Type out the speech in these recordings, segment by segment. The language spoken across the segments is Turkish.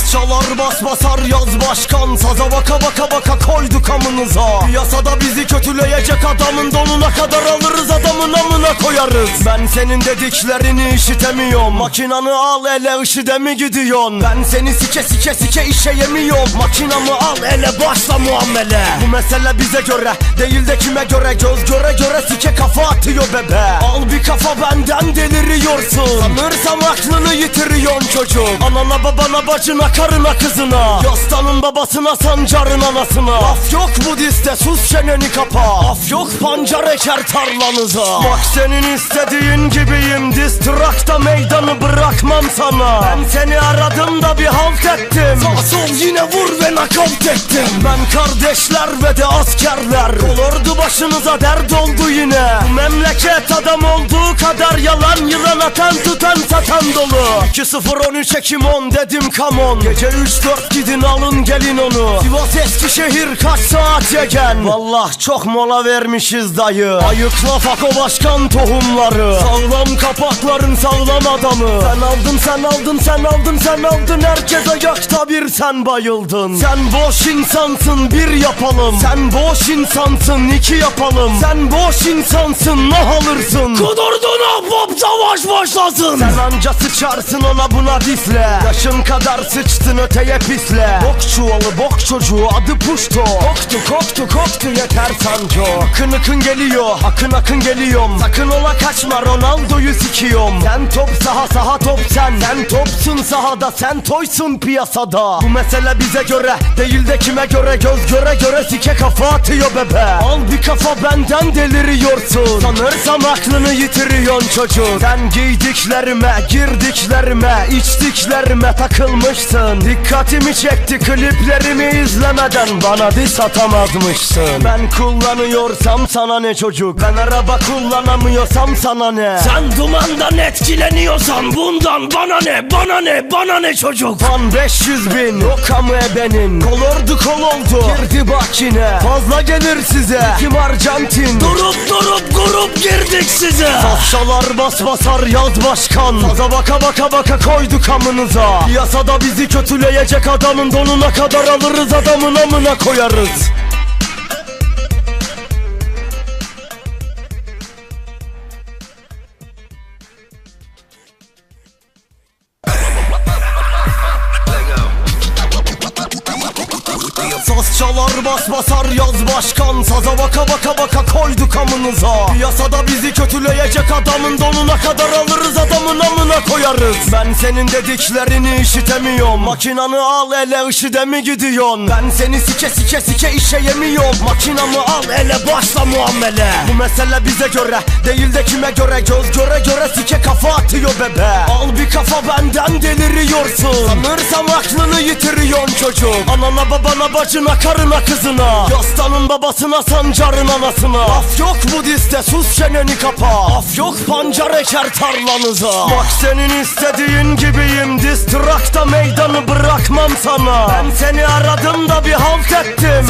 Saz çalar bas basar yaz başkan. Saza baka baka baka koyduk amınıza Piyasada bizi kötüleyecek adamın donuna kadar alırız. Adamın amına koyarız. Ben senin dediklerini işitemiyorum. Makinanı al ele IŞİD'e mi gidiyorsun? Ben seni sike sike sike işe yemiyorum. Makinamı al ele başla muamele. Bu mesele bize göre değil de kime göre? Göz göre göre sike kafa atıyor bebe. Al bir kafa benden deliriyorsun. Sanırsam aklını yitiriyorsun çocuk. Anana babana bacına karına kızına Babasına sancarın anasına. Af yok bu diste sus çeneni kapa. Af yok pancar eker tarlanıza. Bak senin istediğin gibiyim Distrakta meydanı bırakmam sana. Ben seni aradım da bir halt ettim. Sağ sol yine vur ve nakavt ettim. Ben kardeşler ve de askerler. Olurdu başınıza dert oldu yine. Bu memleket adam olduğu kadar yalan Yılan atan tutan satan dolu 2-0-13 Ekim 10 dedim come on. Gece 3-4 gidin alın gelin onu. Sivas Eskişehir kaç saat yegen? Vallah çok mola vermişiz dayı. Ayıkla fako başkan tohumları. Sağlam kapakların sağlam adamı. Sen aldın sen aldın sen aldın sen aldın. Herkes ayakta bir sen bayıldın. Sen boş insansın bir yapalım. Sen boş insansın iki yapalım. Sen boş insansın ne alırsın. Kudurdun ahbap savaş başlasın. Sen anca sıçarsın ona buna difle. Yaşın kadar sıçtın öteye pisle. Bok çuvalı bok çocuğu adı puşto Koktu koktu koktu yeter sanco. Akın akın geliyor akın akın geliyorum. Sakın ola kaçma Ronaldo'yu sikiyorum. Sen top saha saha top sen. Sen topsun sahada sen toysun piyasada. Bu mesele bize göre değil de kime göre. Göz göre göre sike kafa atıyor bebe. Al bir kafa benden deliriyorsun. Sanırsam aklını yitiriyorsun çocuk Sen giydiklerime girdiklerime içtiklerime takılmışsın. Dikkatimi çekti kliplerimi izlemeden bana diss atamazmışsın. Ben kullanıyorsam sana ne çocuk? Ben araba kullanamıyorsam sana ne? Sen dumandan etkileniyorsan bundan bana ne? Bana ne? Bana ne çocuk? Fan 500 bin yok kamu ebenin. Kol ordu kol oldu girdi bak yine. Fazla gelir size kim Arjantin Durup durup grup girdik size. Safşalar bas basar yaz başkan. Saza baka baka baka koyduk amınıza. Piyasada bizi kötüleyecek adamın donuna kadar alırız adamın amına koyarız çalar bas basar yaz başkan. Saza baka baka baka koyduk amınıza. Piyasada bizi kötüleyecek adamın donuna kadar alırız adamın amına koyarız. Ben senin dediklerini işitemiyorum. Makinanı al ele IŞİD'e mi gidiyorsun? Ben seni sike sike sike işe yemiyorum. Makinamı al ele başla muamele. Bu mesele bize göre değil de kime göre? Göz göre göre sike kafa atıyor bebe. Al bir kafa benden deliriyorsun. Sanırsam aklını yitiriyorsun çocuk. Anana babana bacına karına kızına. Yastanın babasına sancarın anasına. Af yok bu diste sus çeneni kapa. Af yok pancar eker tarlanıza. Bak senin istediğin gibiyim Distrakta meydanı bırakmam sana. Ben seni aradım da bir halt ettim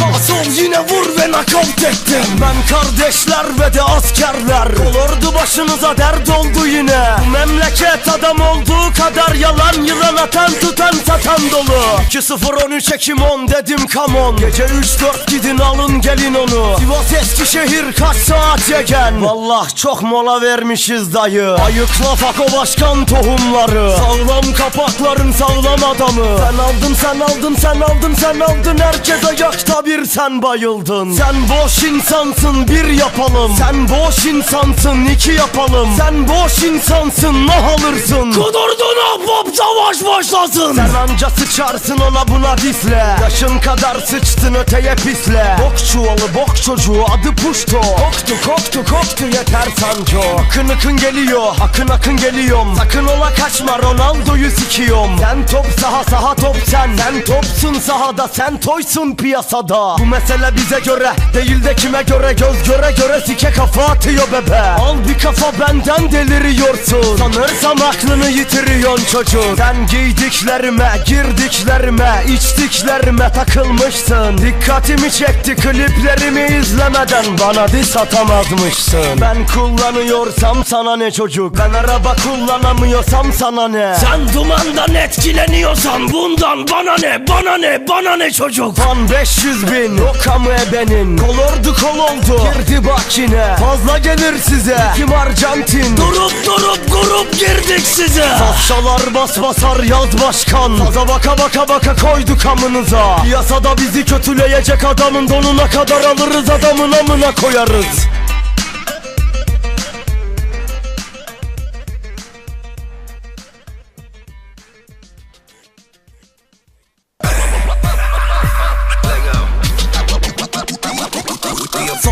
ettim Ben kardeşler ve de askerler. Olurdu başınıza dert oldu yine. Bu memleket adam olduğu kadar yalan Yılan atan tutan satan dolu. 2-0-13 Ekim 10 dedim come on. Gece 3-4 gidin alın gelin onu. Sivas Eskişehir kaç saat yegen? Vallah çok mola vermişiz dayı. Ayıkla fako başkan tohumları. Sağlam kapakların sağlam adamı. Sen aldın sen aldın sen aldın sen aldın. Herkes ayakta bir sen bayıldın. Sen boş insansın bir yapalım. Sen boş insansın iki yapalım. Sen boş insansın ne alırsın? Kudurdun ahbap savaş başlasın. Sen anca sıçarsın ona buna difle Yaşın kadar sıçtın öteye pisle. Bok çuvalı bok çocuğu adı puşto. Koktu koktu koktu yeter sanco. Akın akın geliyor akın akın geliyorum. Sakın ola kaçma Ronaldo'yu sikiyorum. Sen top saha saha top sen. Sen topsun sahada sen toysun piyasada. Bu mesele bize göre değil de kime göre Göz göre göre sike kafa atıyor bebe. Al bir kafa benden deliriyorsun. Sanırsam aklını yitiriyorsun çocuk. Sen giydiklerime girdiklerime içtiklerime takılmışsın. Dikkatimi çekti kliplerimi izlemeden. Bana diss atamazmışsın. Ben kullanıyorsam sana ne çocuk? Ben araba kullanamıyorsam sana ne? Sen dumandan etkileniyorsan bundan bana ne? Bana ne? Bana ne çocuk? Fan 500 bin o kamu ebenin Kolordu kol oldu girdi bak yine Fazla gelir size. Kim Arjantin? Durup durup grup girdik size. Safşalar bas basar yaz başkan. Saza baka baka baka koyduk amınıza. Yasada bizi kötüleyecek adamın donuna kadar alırız adamın amına koyarız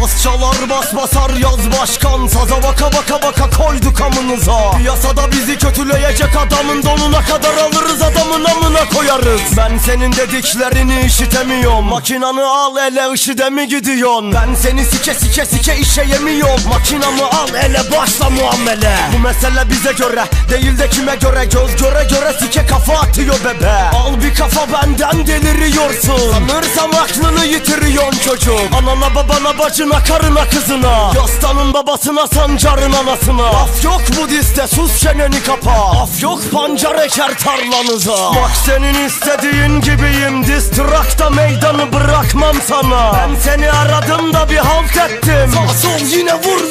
Saz çalar bas basar yaz başkan. Saza baka baka baka koyduk amınıza. Piyasada bizi kötüleyecek adamın donuna kadar alırız adamın amına koyarız. Ben senin dediklerini işitemiyorum. Makinanı al ele IŞİD'e mi gidiyorsun? Ben seni sike sike sike işe yemiyorum. Makinamı al ele başla muamele. Bu mesele bize göre değil de kime göre? Göz göre göre sike kafa atıyor bebe. Al bir kafa benden deliriyorsun. Sanırsam aklını yitiriyorsun çocuk Anana babana bacına karına kızına. Yastanın babasına sancarın anasına. Af yok bu diste sus çeneni kapa. Af yok pancar eker tarlanıza. Bak senin istediğin gibiyim Distrakta meydanı bırakmam sana. Ben seni aradım da bir halt ettim. Sağ sol yine vur